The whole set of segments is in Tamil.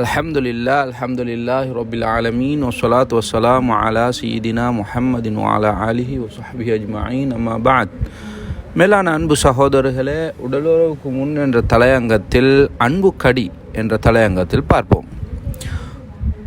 அலமதுல்லா அலமதுல்லாஹ் ரபில் ஆலமீன் வசலாத் வசலாம் அலா சீதினா முஹம்மதின் அலா அலிஹி வசஹபி அஜ்மாயின் அம்மா பாத் மேலான அன்பு சகோதரர்களே உடலுறவுக்கு முன் என்ற தலையங்கத்தில் அன்பு கடி என்ற தலையங்கத்தில் பார்ப்போம்.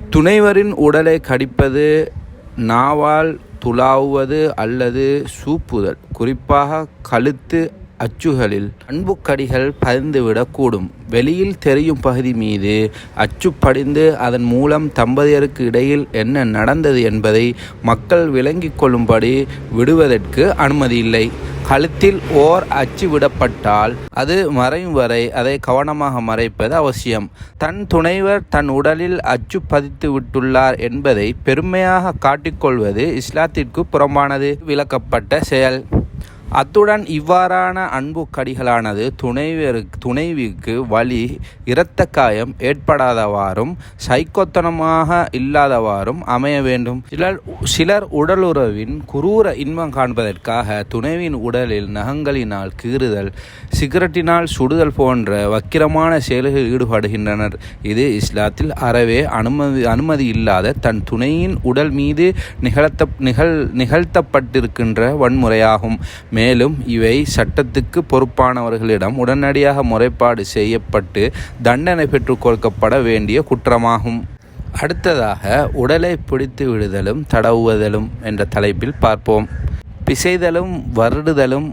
துணைவரின் உடலை கடிப்பது நாவால் துளாவுவது அல்லது சூப்புதல் குறிப்பாக கழுத்து அச்சுகளில் அன்புக்கடிகள் பதிந்துவிடக்கூடும் வெளியில் தெரியும் பகுதி மீது அச்சு படிந்து அதன் மூலம் தம்பதியருக்கு இடையில் என்ன நடந்தது என்பதை மக்கள் விளங்கிக் கொள்ளும்படி விடுவதற்கு அனுமதி இல்லை. கழுத்தில் ஓர் அச்சு விடப்பட்டால் அது மறையும் வரை அதை கவனமாக மறைப்பது அவசியம். தன் துணைவர் தன் உடலில் அச்சு பதித்து விட்டுள்ளார் என்பதை பெருமையாக காட்டிக்கொள்வது இஸ்லாத்திற்கு புறம்பானது. விளக்கப்பட்ட செயல். அத்துடன் இவ்வாறான அன்பு கடிகளானது துணைவருக்கு துணைவிக்கு வலி இரத்த காயம் ஏற்படாதவாறும் சைக்கோத்தனமாக இல்லாதவாறும் அமைய வேண்டும். சிலர் சிலர் உடலுறவின் குரூர இன்பம் காண்பதற்காக துணைவின் உடலில் நகங்களினால் கீறுதல் சிகரெட்டினால் சுடுதல் போன்ற வக்கிரமான செயல்களில் ஈடுபடுகின்றனர். இது இஸ்லாத்தில் அறவே அனுமதி அனுமதி இல்லாத தன் துணையின் உடல் மீது நிகழ்த்த நிகழ் நிகழ்த்தப்பட்டிருக்கின்ற வன்முறையாகும். மேலும் இவை சட்டத்துக்கு பொறுப்பானவர்களிடம் உடனடியாக முறைப்பாடு செய்யப்பட்டு தண்டனை பெற்றுக் கொடுக்கப்பட வேண்டிய குற்றமாகும். அடுத்ததாக உடலை பிடித்து விடுதலும் தடவுவதலும் என்ற தலைப்பில் பார்ப்போம். பிசைதலும் வருடுதலும்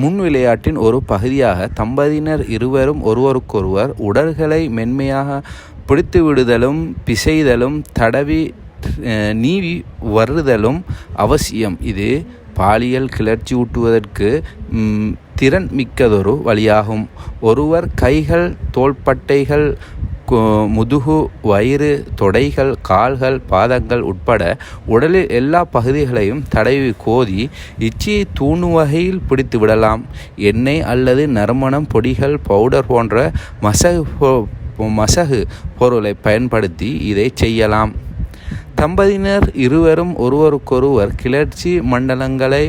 முன் விளையாட்டின் ஒரு பகுதியாக தம்பதியினர் இருவரும் ஒருவருக்கொருவர் உடல்களை மென்மையாக பிடித்து விடுதலும் பிசைதலும் தடவி நீவி வருதலும் அவசியம். இது பாலியல் கிளர்ச்சி ஊட்டுவதற்கு திறன் மிக்கதொரு வழியாகும். ஒருவர் கைகள் தோள்பட்டைகள் முதுகு வயிறு தொடைகள் கால்கள் பாதங்கள் உட்பட உடலில் எல்லா பகுதிகளையும் தடவி கோதி இச்சியை தூணு வகையில் பிடித்து விடலாம். எண்ணெய் அல்லது நறுமணம் பொடிகள் பவுடர் போன்ற மசகு மசகு பொருளை பயன்படுத்தி இதை செய்யலாம். தம்பதியினர் இருவரும் ஒருவருக்கொருவர் கிளர்ச்சி மண்டலங்களை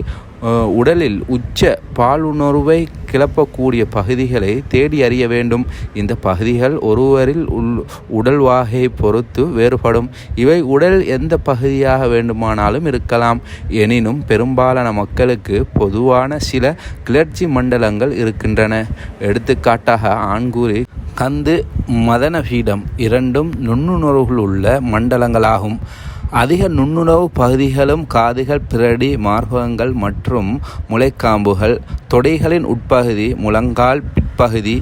உடலில் உச்ச பாலுணர்வை கிளப்பக்கூடிய பகுதிகளை தேடி அறிய வேண்டும். இந்த பகுதிகள் ஒருவரில் உள் உடல் வாகையை பொறுத்து வேறுபடும். இவை உடல் எந்த பகுதியாக வேண்டுமானாலும் இருக்கலாம். எனினும் பெரும்பாலான மக்களுக்கு பொதுவான சில கிளர்ச்சி மண்டலங்கள் இருக்கின்றன. எடுத்துக்காட்டாக ஆண்கூறி கந்து மதனபீடம் இரண்டும் நுண்ணுணர்வுகள் உள்ள மண்டலங்களாகும். அதிக நுண்ணுணவு பகுதிகளும் காதுகள் பிரடி மார்பகங்கள் மற்றும் முளைக்காம்புகள் தொடைகளின் உட்பகுதி முழங்கால் பிற்பகுதி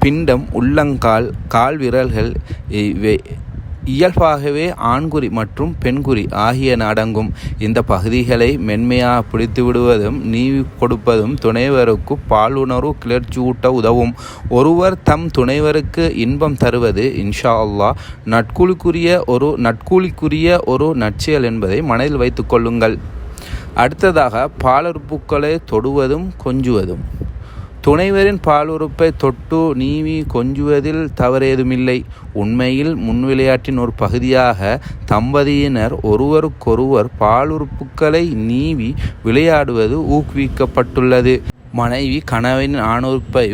பிண்டம் உள்ளங்கால் கால் விரல்கள் இவை இயல்பாகவே ஆண்குறி மற்றும் பெண்குறி ஆகியன அடங்கும். இந்த பகுதிகளை மென்மையாக பிடித்து விடுவதும் நீவி கொடுப்பதும் துணைவருக்கு பாலுணர்வு கிளர்ச்சி ஊட்ட உதவும். ஒருவர் தம் துணைவருக்கு இன்பம் தருவது இன்ஷா அல்லா. நட்கூலிக்குரிய ஒரு நட்கூலிக்குரிய ஒரு நற்செயல் என்பதை மனதில் வைத்துக்கொள்ளுங்கள் அடுத்ததாக பாலுறுப்புக்களை தொடுவதும் கொஞ்சுவதும். துணைவரின் பாலுறுப்பை தொட்டு நீவி கொஞ்சுவதில் தவறேதுமில்லை. உண்மையில் முன்விளையாட்டின் ஒரு பகுதியாக தம்பதியினர் ஒருவருக்கொருவர் பாலுறுப்புக்களை நீவி விளையாடுவது ஊக்குவிக்கப்பட்டுள்ளது. மனைவி கணவனின் ஆணுறுப்பை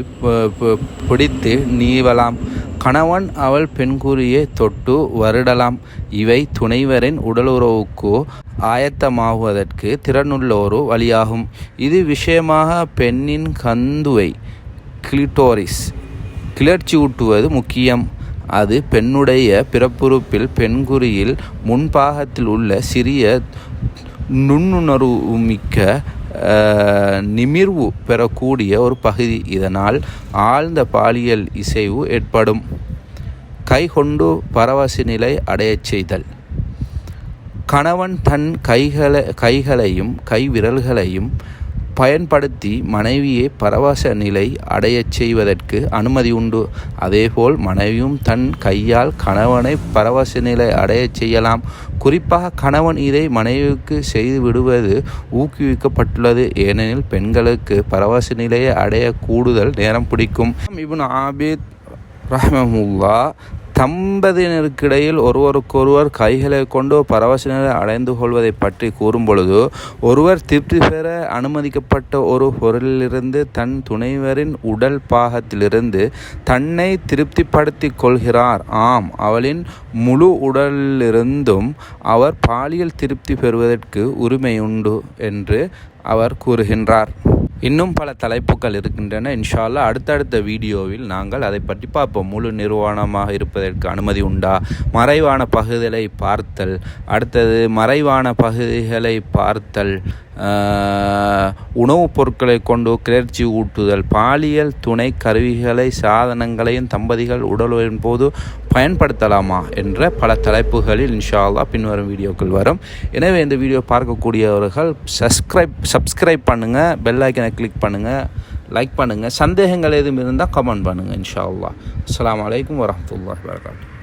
பிடித்து நீவலாம். கணவன் அவள் பெண்குறியை தொட்டு வருடலாம். இவை துணைவரின் உடலுறவுக்கு ஆயத்தமாகுவதற்கு திறனுள்ளோரு வழியாகும். இது விஷயமாக பெண்ணின் கந்துவை கிளிட்டோரிஸ் கிளர்ச்சி ஊட்டுவது முக்கியம். அது பெண்ணுடைய பிறப்புறுப்பில் பெண்குறியில் முன்பாகத்தில் உள்ள சிறிய நுண்ணுணர்வுமிக்க நிமிர்வு பெறக்கூடிய ஒரு பகுதி. இதனால் ஆழ்ந்த பாலியல் இசைவு ஏற்படும். கை கொண்டு பரவச நிலை அடையச் செய்தல். கணவன் தன் கைகளை கைகளையும் கை விரல்களையும் பயன்படுத்தி மனைவியை பரவச நிலை அடையச் செய்வதற்கு அனுமதி உண்டு. அதேபோல் மனைவியும் தன் கையால் கணவனை பரவச நிலை அடையச் செய்யலாம். குறிப்பாக கணவன் இதை மனைவிக்கு செய்து விடுவது ஊக்குவிக்கப்பட்டுள்ளது. ஏனெனில் பெண்களுக்கு பரவச நிலையை அடைய கூடுதல் நேரம் பிடிக்கும். இவன் ஆபித் ரஹமுல்லா தம்பதியினருக்கிடையில் ஒருவருக்கொருவர் கைகளை கொண்டு பரவசினரை அடைந்து கொள்வதை பற்றி கூறும் பொழுது ஒருவர் திருப்தி பெற அனுமதிக்கப்பட்ட ஒரு பொருளிலிருந்து தன் துணைவரின் உடல் பாகத்திலிருந்து தன்னை திருப்திப்படுத்திக் கொள்கிறார். ஆம் அவளின் முழு உடலிலிருந்தும் அவர் பாலியல் திருப்தி பெறுவதற்கு உரிமையுண்டு என்று அவர் கூறுகின்றார். இன்னும் பல தலைப்புகள் இருக்கின்றன. இன்ஷால்லா அடுத்தடுத்த வீடியோவில் நாங்கள் அதை பற்றி பார்ப்போம். முழு நிர்வாணமாக இருப்பதற்கு அனுமதி உண்டா? மறைவான பகுதிகளை பார்த்தல். அடுத்தது மறைவான பகுதிகளை பார்த்தல். உணவுப் பொருட்களை கொண்டு கிளர்ச்சி ஊட்டுதல் பாலியல் துணை கருவிகளை சாதனங்களையும் தம்பதிகள் உடலின் போது பயன்படுத்தலாமா என்ற பல தலைப்புகளில் இன்ஷா அல்லாஹ் பின்வரும் வீடியோக்கள் வரும். எனவே இந்த வீடியோ பார்க்கக்கூடியவர்கள் சப்ஸ்கிரைப் சப்ஸ்கிரைப் பண்ணுங்கள் பெல் ஐக்கனை கிளிக் பண்ணுங்கள் லைக் பண்ணுங்கள் சந்தேகங்கள் எதுவும் இருந்தால் கமெண்ட் பண்ணுங்கள் இன்ஷா அல்லாஹ் அஸ்ஸலாமு அலைக்கும் வரஹ்மத்துல்லாஹி